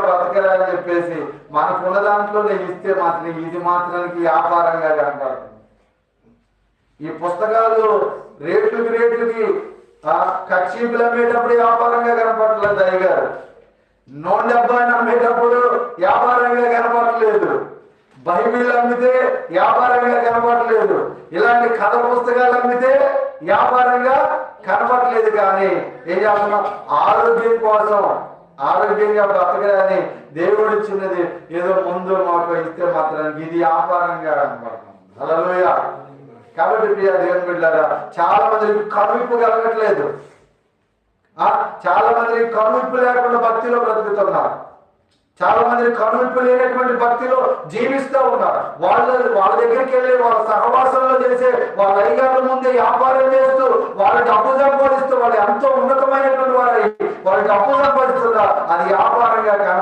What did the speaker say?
బతకరాని చెప్పేసి మనకున్న దాంట్లో నేను ఇస్తే మాత్రం ఇది మాత్రానికి వ్యాపారంగా అంటారు. ఈ పుస్తకాలు రేట్లకి రేట్లకి కక్షీపులు అమ్మేటప్పుడు వ్యాపారంగా కనపడలేదు అయ్యగారు. నూనె డబ్బాని అమ్మేటప్పుడు వ్యాపారంగా కనపడలేదు. బైబిల్ అమ్మితే వ్యాపారంగా కనపడలేదు. ఇలాంటి కథ పుస్తకాలు అమ్మితే వ్యాపారంగా కనపడలేదు కానీ ఏం చేస్తున్నాం? ఆరోగ్యం కోసం ఆరోగ్యంగా బ్రతకడాన్ని దేవుడు ఇచ్చినది ఏదో ముందు మాకు ఇస్తే మాత్రానికి ఇది వ్యాపారంగా కనపడుతుంది కాబట్టి ప్రియ దేవుని బిడ్డారా చాలా మందికి కనువిప్పు కలగట్లేదు. చాలా మందికి కనువిప్పు లేకుండా భక్తిలో బ్రతుకుతున్నారు. చాలా మంది కనువిప్పు లేనటువంటి భక్తిలో జీవిస్తూ ఉన్నారు. వాళ్ళ వాళ్ళ దగ్గరికి వెళ్ళి వాళ్ళ సహవాసంలో చేసే వాళ్ళ అయ్యగారుల ముందే వ్యాపారం చేస్తూ వాళ్ళ డబ్బు సంపాదిస్తూ వాళ్ళు ఎంతో ఉన్నతమైనటువంటి వారు వాళ్ళు డబ్బు అది వ్యాపారంగా కన